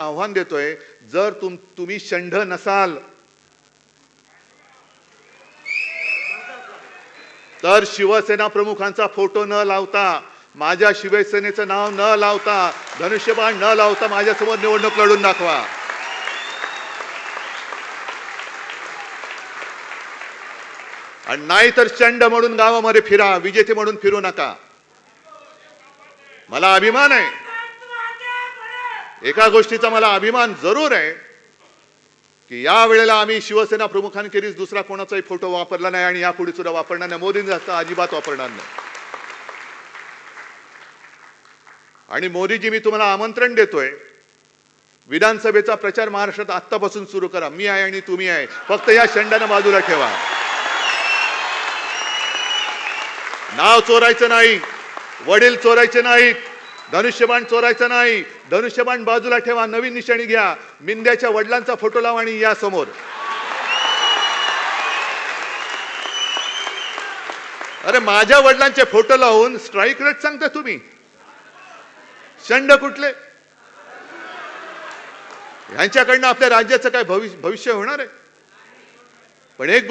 आव्हान देतोय जर तुम तुम्ही षंढ नसाल तर शिवसेना प्रमुखांचा फोटो न लावता माझ्या शिवसेनेचं नाव न लावता धनुष्यबाण न लावता माझ्यासमोर निवडणूक लढून दाखवा. आणि नाही तर चंड म्हणून गावामध्ये फिरा विजेते म्हणून फिरू नका. मला अभिमान आहे. एका गोष्टीचा मला अभिमान जरूर आहे की या वेळेला आम्ही शिवसेना प्रमुखांखेरीज दुसरा कोणाचाही फोटो वापरला नाही आणि यापुढे सुद्धा वापरणार नाही. मोदींचा जास्त अजिबात वापरणार नाही. आणि मोदीजी मी तुम्हाला आमंत्रण देतोय विधानसभेचा प्रचार महाराष्ट्रात आत्तापासून सुरू करा. मी आहे आणि तुम्ही आहे. फक्त या शंडानं बाजूला ठेवा. नाव चोरायचं नाही वडील चोरायचे नाहीत. धनुष्यबाण चोरायचं नाही. धनुष्यबाण बाजूला ठेवा नवीन निशाणी घ्या. मिंद्याच्या वडिलांचा फोटो लावा आणि या समोर. अरे माझ्या वडिलांचे फोटो लावून स्ट्राईक रेट सांगता तुम्ही? शंड कुठले? यांच्याकडनं आपल्या राज्याचं काय भविष्य भविष्य होणार आहे? पण एक गोष्ट